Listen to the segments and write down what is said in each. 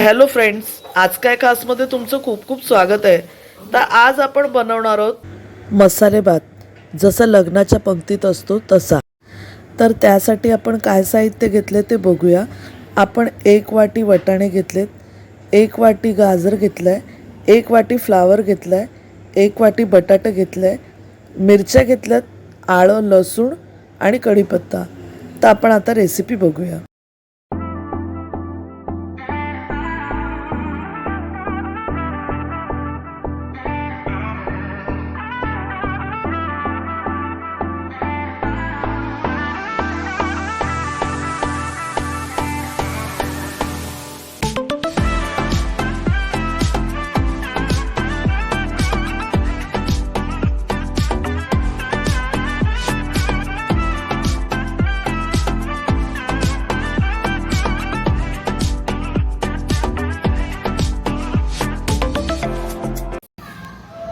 Hello friends आज काय खासमध्ये तुमचं खूप खूप स्वागत आहे. तर आज आपण बनवणार आहोत मसाले भात. जसं लग्नाच्या पंक्तीत असतो तसा. तर त्यासाठी आपण काय साहित्य घेतले ते बघूया. आपण एक वाटी वटाणे घेतलेत एक वाटी गाजर घेतलं आहे एक वाटी फ्लावर घेतलं आहे एक वाटी बटाटा घेतलं आहे मिरच्या घेतल्यात आळं लसूण आणि कढीपत्ता. तर आपण आता रेसिपी बघूया.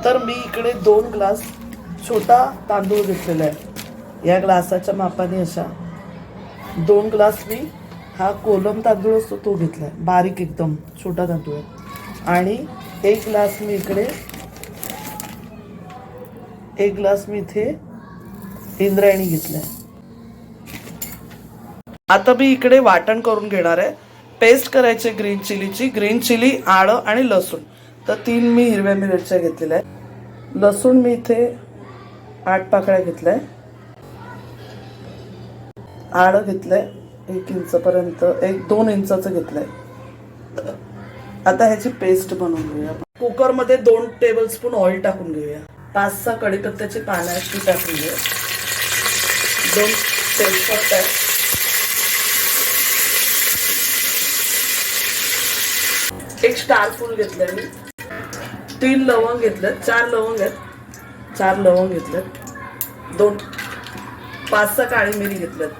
तर मी इकडे दोन ग्लास छोटा तांदूळ घेतलेला आहे. या ग्लासाच्या मापाने अशा दोन ग्लास मी हा कोलम तांदूळ असतो तो घेतला आहे बारीक एकदम छोटा तांदूळ आहे. आणि एक ग्लास मी इकडे एक ग्लास मी इथे इंद्रायणी घेतलाय. आता मी इकडे वाटण करून घेणार आहे. पेस्ट करायची ग्रीन चिलीची. ग्रीन चिली आळं आणि लसूण. तर तीन मी हिरव्या मिरच्या घेतलेल्या आहेत. लसूण मी इथे आठ पाकळ्या घेतल्या. आळं आहे एक इंचपर्यंत एक दोन इंचाचं आहे आता ह्याची पेस्ट बनवून घेऊया. कुकरमध्ये दोन टेबल स्पून ऑइल टाकून घेऊया. पाच सहा कढीपत्त्याची पानं आहेत ती टाकून घेऊया. दोन तेजपत्ता. आहेत एक स्टार फूल घेतलंय मी. तीन लवंग घेतलं चार लवंग आहेत. चार लवंग घेतलं. दोन पाच सहा काळी मिरी घेतल्यात.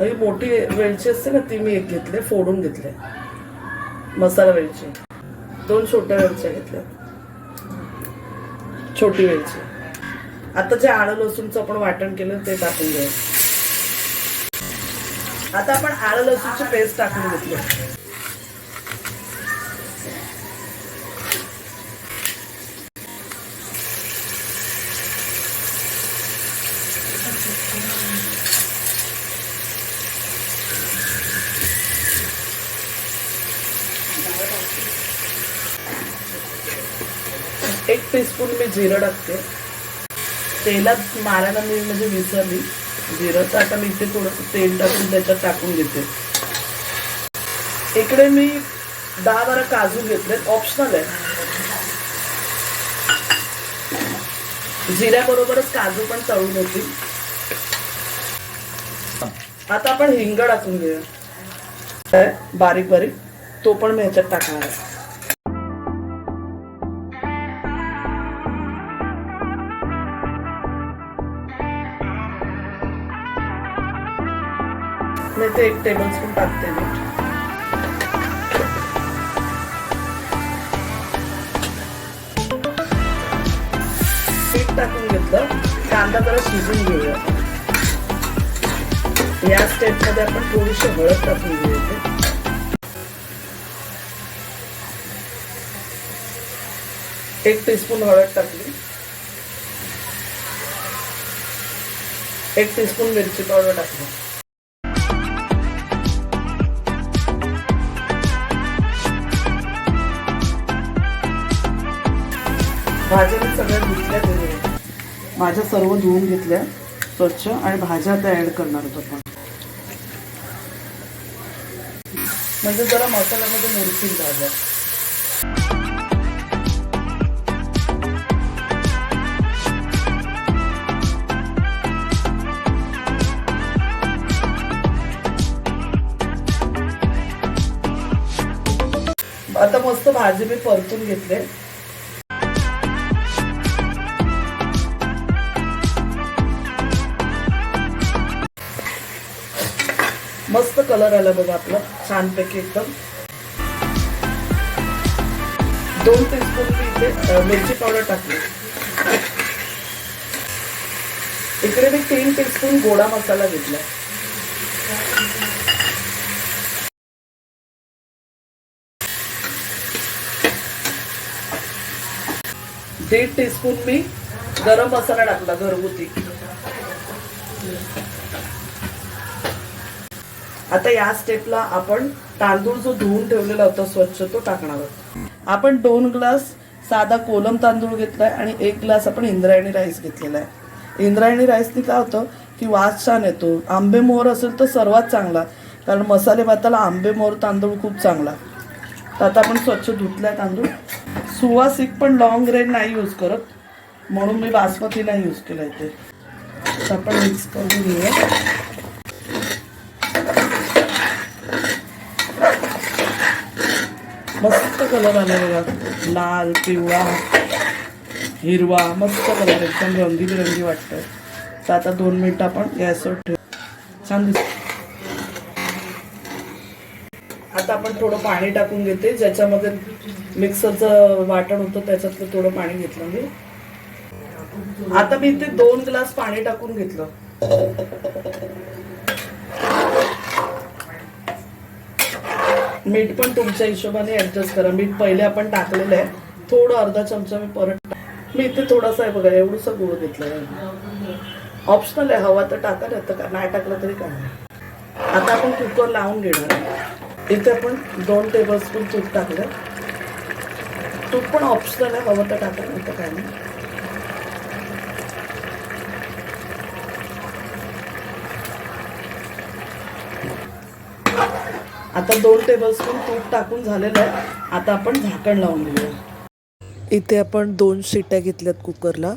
ही मोठी वेलची असते ना ती मी एक घेतले फोडून घेतले. मसाला वेलची. दोन छोट्या वेलच्या घेतल्या. छोटी वेलची. आता जे आळं लसूणचं आपण वाटण केलं ते टाकून घ्यायचं आता आपण आलं लसूणची पेस्ट टाकून घेतली. एक टीस्पून मी जिरं टाकते. तेलात मारायला मी म्हणजे विसरली. जिरं तर आता मी इथे थोडंसं तेल टाकून त्याच्यात टाकून घेते. इकडे मी दहा बारा काजू घेतले ऑप्शनल आहे जिऱ्याबरोबरच काजू पण तळून होतील आता आपण हिंग टाकून घेऊया. बारीक बारीक तो पण मी ह्याच्यात टाकणार आहे. नाही ते एक टेबल स्पून टाकते मी पीठ टाकून घेतलं कांदा जरा शिजून घेऊया या स्टेपमध्ये आपण थोडीशी हळद टाकून घेऊया एक टीस्पून हळद टाकली एक टीस्पून मिरची पावडर टाकली भाज्या मी सगळ्या धुतल्या गेल्या भाज्या सर्व धुवून घेतल्या. स्वच्छ आणि भाज्या आता ऍड करणार होतो आपण. म्हणजे जरा मसाल्यामध्ये मुरतील भाज्या. आता मस्त भाजी मी परतून घेतले. मस्त कलर आला बघा आपला. छानपैकी एकदम. दोन टीस्पून मी इथे मिरची पावडर टाकली. इकडे मी तीन टीस्पून गोडा मसाला घेतला. दीड टीस्पून मी गरम मसाला टाकला घरगुती. आता या स्टेपला आपण तांदूळ जो धुवून ठेवलेला होता स्वच्छ तो टाकणार आहोत. आपण दोन ग्लास साधा कोलम तांदूळ घेतलाय आणि एक ग्लास आपण इंद्रायणी राईस घेतलेला आहे. इंद्रायणी राईसनी काय होतं की वास छान येतो. आंबे मोहर असेल तर सर्वात चांगला. कारण मसाले भाताला आंबे मोहर तांदूळ खूप चांगला. तर आता आपण स्वच्छ धुतलाय तांदूळ. सुवासिक पण लॉंग रेंज नाही यूज करत. म्हणून मी बासमती नाही यूज केला इथे. तर आपण मिक्स करून घेऊया. मस्त कलर आले बघा. लाल पिवळा हिरवा मस्त कलर एकदम रंगीबिरंगी वाटतंय. तर आता दोन मिनिटं आपण गॅसवर ठेवू. छान दिसत आता आपण थोडं पाणी टाकून घेते. ज्याच्यामध्ये मिक्सरचं वाटण होतं त्याच्यातलं थोडं पाणी घेतलं मी. आता मी इथे दोन ग्लास पाणी टाकून घेतलं. मीठ पण तुमच्या हिशोबाने ऍडजस्ट करा. मीठ पहिले आपण टाकलेलं आहे. थोडं अर्धा चमचा मी परत मी इथे थोडासा आहे बघा एवढंसं गुळ घेतलेला आहे ऑप्शनल आहे हवा तर टाका नाही तर नाही टाकलं तरी काय? नाही आता आपण कुकर लावून घेणार आहे. इथे आपण दोन टेबलस्पून तूप टाकलं. तूप पण ऑप्शनल आहे हवं तर टाका नाही तर काय नाही. आता दोन टेबलस्पून तूप टाकून झालेलं आहे. आता आपण झाकण लावून घेऊया. इथे आपण दोन शिट्या घेतल्यात कुकरला.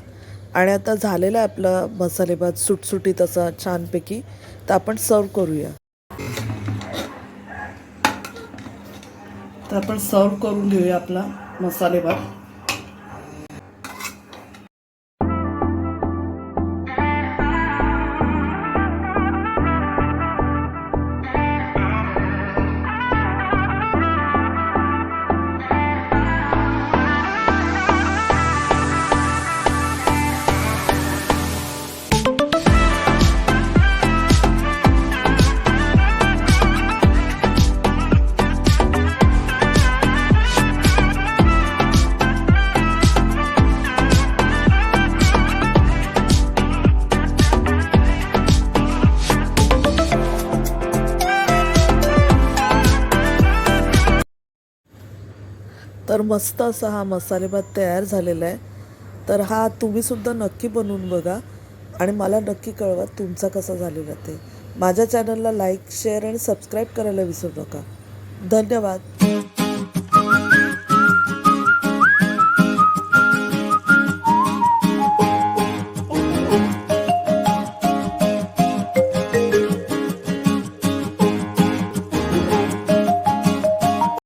आणि आता झालेला आहे आपला मसालेभात सुटसुटीत असा छानपैकी. तर आपण सर्व करूया. तर आपण सर्व करून घेऊया आपला मसालेभात तर मस्त असा हा मसाले भात तयार झालेला आहे. तर हा तुम्हीसुद्धा नक्की बनवून बघा. आणि मला नक्की कळवा तुमचा कसा झालेला ते. माझ्या चॅनलला लाईक शेअर आणि सबस्क्राईब करायला विसरू नका. धन्यवाद.